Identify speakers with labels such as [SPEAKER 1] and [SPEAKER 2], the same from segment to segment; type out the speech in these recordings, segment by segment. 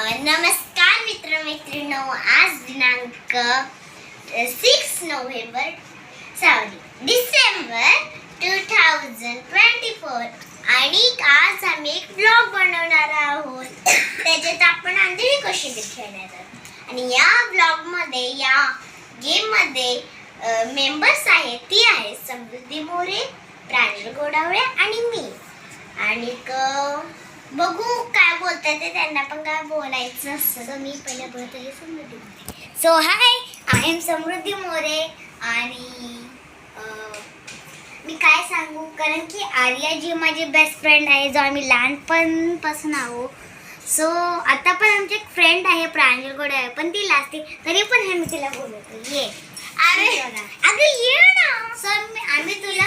[SPEAKER 1] अ, नमस्कार मित्रमैत्रिणींनो आज दिनांक six November sorry December two thousand twenty four आणि आज आम्ही एक ब्लॉग बनवणार आहोत. त्याच्यात आपण आंधळी कशी खेळणार आहोत. आणि या ब्लॉगमध्ये या गेममध्ये मेंबर्स आहेत ती आहेत समृद्धी मोरे प्रांजल गोडावळे आणि मी. आणि क- बघू काय बोलतात ते त्यांना पण काय बोलायचं असतं. मी पहिले बोलते Samruddhi More. So hi I am Samruddhi More. आणि मी काय सांगू? कारण की आर्या जी माझी बेस्ट फ्रेंड आहे जो आम्ही लहानपणपासून आहो. सो आता पण आमची एक फ्रेंड आहे प्रांजल गोडे आहे. पण ती लाजते तरी पण हे मी तिला बोलवतो. ये. अरे अगं ये ना. सर आम्ही तुला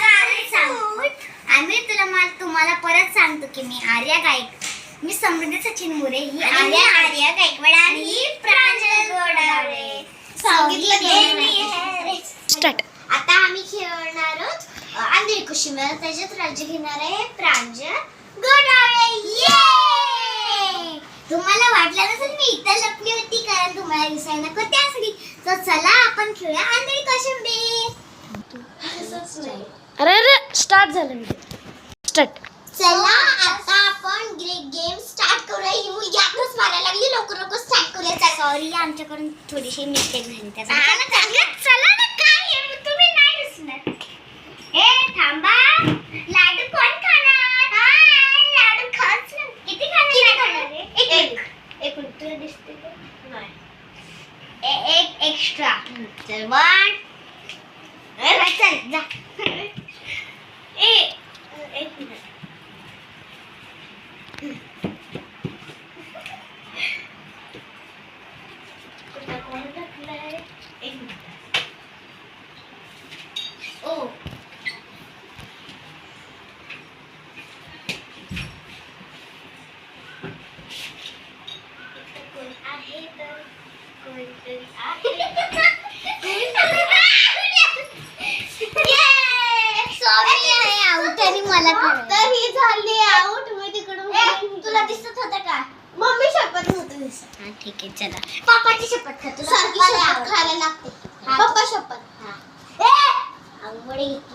[SPEAKER 1] आम्ही मला तुम्हाला परत सांगतो की मी आर्या गायक मी समृद्धी सचिन मोरे ही आर्या आर्या गायकवाड आणि ही प्रांजल गोडावळे. सांगितलं
[SPEAKER 2] स्टार्ट
[SPEAKER 1] आता आम्ही खेळणार आहोत आंधळी कुशीमेळ त्याच्यात राज्य घेणार आहे प्रांजल गोडावळे. ये तुम्हाला वाटलं नसेल मी इथं लपली होती कारण तुम्हाला दिसायला नको त्यासाठी. तर चला आपण खेळूया आंधळी कोशिंबीर.
[SPEAKER 2] अरे अरे स्टार्ट झालं मी. स्टार्ट.
[SPEAKER 1] चला आता आपण गेम स्टार्ट करूया. ही मुलगी आताच मारायला लागली. लवकर लवकर स्टार्ट करूया. सॉरी आमच्याकडून थोडीशी मिस्टेक झाली. त्याचा चला ना काय आहे? तुम्ही नाही दिसणार. ए थांबा. लाडू कोण खाणार? हा, लाडू खाच ना. किती खाणार? एक एक. मिनिट. तुला दिसते का? नाही. ए- एक एक्स्ट्रा चल वन चल जा ए एक मिनिट कुठं कोण टाकलंय? एक मिनिट. ओ इथं कोण आहे तर? कोणतरी आहे. Sorry आहे, out आणि मला
[SPEAKER 3] तर ही झाली आउट मी तिकडून
[SPEAKER 1] तुला दिसत होतं का
[SPEAKER 3] मम्मी शपथ नव्हतं दिसत
[SPEAKER 1] हा ठीक आहे चला पापाची शपथ खा
[SPEAKER 3] सारखी शपथ खायला लागते पप्पा शपथ
[SPEAKER 1] हा. ए! घेतली